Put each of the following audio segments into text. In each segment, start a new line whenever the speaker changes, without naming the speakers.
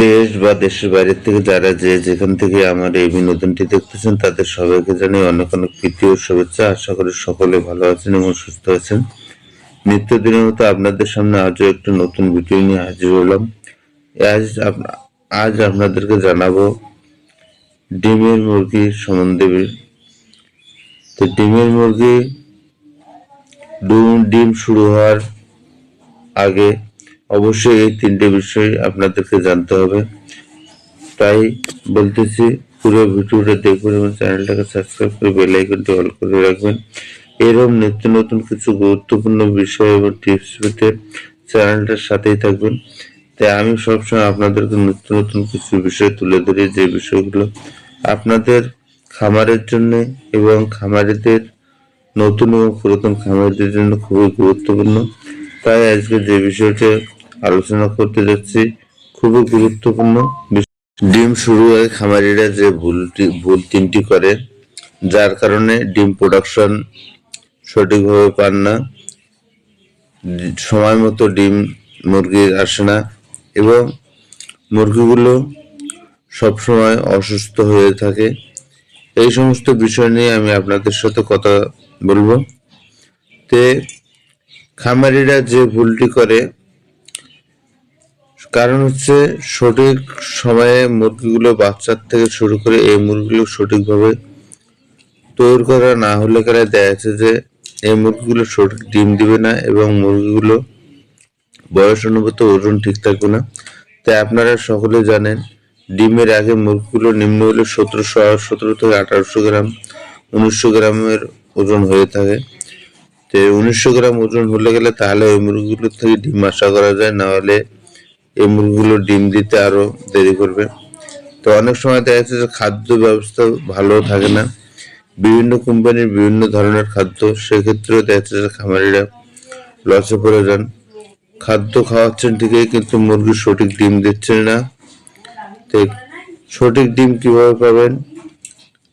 দেশ বা দেশের বাইরের থেকে যারা যে যেখান থেকে আমার এই বিনোদনটি দেখতেছেন, তাদের সবাইকে জানিয়ে অনেক অনেক প্রীতি ও শুভেচ্ছা। আশা করি সকলে ভালো আছেন এবং সুস্থ আছেন। নিত্যদিনের মতো আপনাদের সামনে আজও একটু নতুন ভিডিও নিয়ে হাজির হলাম। আজ আজ আপনাদেরকে জানাব ডিমের মুরগি সম্বন্ধে। তো ডিমের মুরগি ডিম শুরু হওয়ার আগে অবশ্যই এই তিনটে বিষয় আপনাদেরকে জানতে হবে। তাই বলতেছি, পুরো ভিডিওটা দেখবেন এবং চ্যানেলটাকে সাবস্ক্রাইব করে বেল অল করে রাখবেন। এরকম নিত্য নতুন কিছু গুরুত্বপূর্ণ বিষয় এবং টিপস পেতে চ্যানেলটার সাথেই থাকবেন। তাই আমি সবসময় আপনাদেরকে নিত্য নতুন কিছু বিষয় তুলে ধরি, যে বিষয়গুলো আপনাদের খামারের জন্য এবং খামারিদের নতুন এবং পুরাতন খামারিদের জন্য খুবই গুরুত্বপূর্ণ। তাই আজকে যে বিষয়টি আলোচনা করতে যাচ্ছি। খুবই গুরুত্বপূর্ণ ডিম শুরু হয় খামারিরা যে ভুলটি, ভুল তিনটি করে, যার কারণে ডিম প্রোডাকশন সঠিকভাবে পান না। সময় মতো ডিম মুরগির আসে না এবং মুরগিগুলো সবসময় অসুস্থ হয়ে থাকে। এই সমস্ত বিষয় নিয়ে আমি আপনাদের সাথে কথা বলব। তে, খামারিরা যে ভুলটি করে কারণ হচ্ছে সঠিক সময়ে মুরগিগুলো বাচ্চার থেকে শুরু করে এই মুরগিগুলো সঠিকভাবে তৈরি করা না হলে কারে দেখা যাচ্ছে যে এই মুরগিগুলো সঠিক ডিম দিবে না এবং মুরগিগুলো বয়স অনুপাত ওজন ঠিক থাকবে না। তাই আপনারা সকলে জানেন, ডিমের আগে মুরগিগুলো নিম্ন হলে সতেরোশো সতেরো থেকে আঠারোশো গ্রাম, উনিশশো গ্রামের ওজন হয়ে থাকে। তো উনিশশো গ্রাম ওজন হলে গেলে তাহলে ওই মুরগিগুলোর থেকে ডিম আশা করা যায়, না হলে এই মুরগিগুলো ডিম দিতে আরও দেরি করবে। তো অনেক সময় দেখা যাচ্ছে যে খাদ্য ব্যবস্থা ভালো থাকে না। বিভিন্ন কোম্পানির বিভিন্ন ধরনের খাদ্য, সেক্ষেত্রেও দেখা যাচ্ছে যে খামারিরা লসে পড়ে যান। খাদ্য খাওয়াচ্ছেন ঠিকই, কিন্তু মুরগি সঠিক ডিম দিচ্ছেন না। তো সঠিক ডিম কীভাবে পাবেন?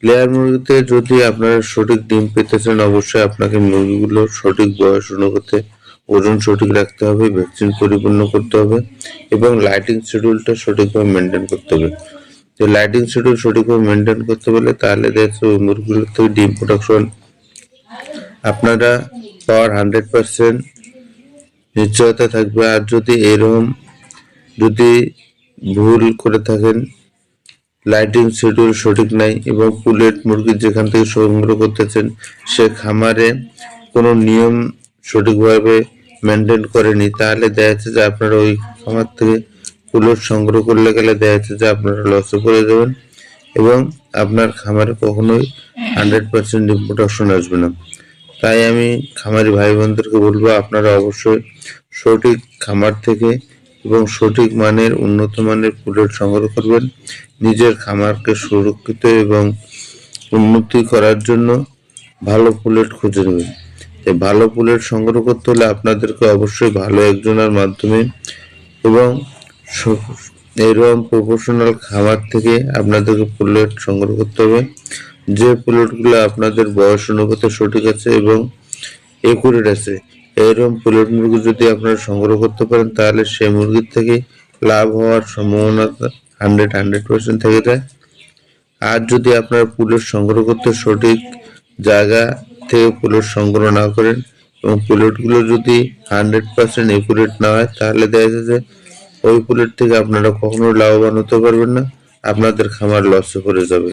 লেয়ার মুরগিতে যদি আপনারা সঠিক ডিম পেতে চান অবশ্যই আপনাকে মুরগিগুলো সঠিক বয়স অনুপাতে ওজন সঠিক রাখতে হবে, ভ্যাকসিন পরিপূর্ণ করতে হবে এবং লাইটিং শিডিউলটা সঠিকভাবে মেনটেন করতে হবে। তো লাইটিং শিডিউল সঠিকভাবে মেনটেন করতে পারলে তাহলে দেখছ ওই মুরগিগুলোর থেকে ডিম প্রোডাকশন আপনারা পাওয়ার হান্ড্রেড পার্সেন্ট নিশ্চয়তা থাকবে। আর যদি এরকম যদি ভুল করে থাকেন লাইটিং শিডিউল সঠিক নাই এবং পুলেট মুরগি যেখান থেকে সংগ্রহ করতেছেন, সে খামারে কোনো নিয়ম সঠিকভাবে মেনটেন করেনি তাহলে দেখা যাচ্ছে যে আপনারা ওই খামার থেকে পুলেট সংগ্রহ করলে গেলে দেখা যাচ্ছে যে আপনারা লসে পড়ে যাবেন এবং আপনার খামারে কখনোই হান্ড্রেড পার্সেন্ট প্রোডাকশন আসবে না। তাই আমি খামারি ভাই বোনদেরকে বলব, আপনারা অবশ্যই সঠিক খামার থেকে এবং সঠিক মানের, উন্নত মানের পুলেট সংগ্রহ করবেন। নিজের খামারকে সুরক্ষিত এবং উন্নতি করার জন্য ভালো পুলেট খুঁজে নেবেন। তাই ভালো পুলেট সংগ্রহ করতে হলে আপনাদেরকে অবশ্যই ভালো একজনের মাধ্যমে এবং এরকম প্রফেশনাল খামার থেকে আপনাদেরকে পুলেট সংগ্রহ করতে হবে। যে পুলেটগুলো আপনাদের বয়স অনুপাতে সঠিক আছে এবং একুরেট আছে এরকম পুলেট মুরগি যদি আপনারা সংগ্রহ করতে পারেন, তাহলে সেই মুরগির থেকে লাভ হওয়ার সম্ভাবনা হান্ড্রেড হান্ড্রেড পার্সেন্ট থেকে যায়। আর যদি আপনারা পুলেট সংগ্রহ করতে সঠিক জায়গা থেকে প্লট সংগ্রহ না করেন এবং প্লটগুলো যদি হান্ড্রেড পার্সেন্ট একুরেট না হয়, তাহলে দেখা যায় যে ওই পুলেট থেকে আপনারা কখনো লাভবান হতে পারবেন না, আপনাদের খামার লসে পড়ে যাবে।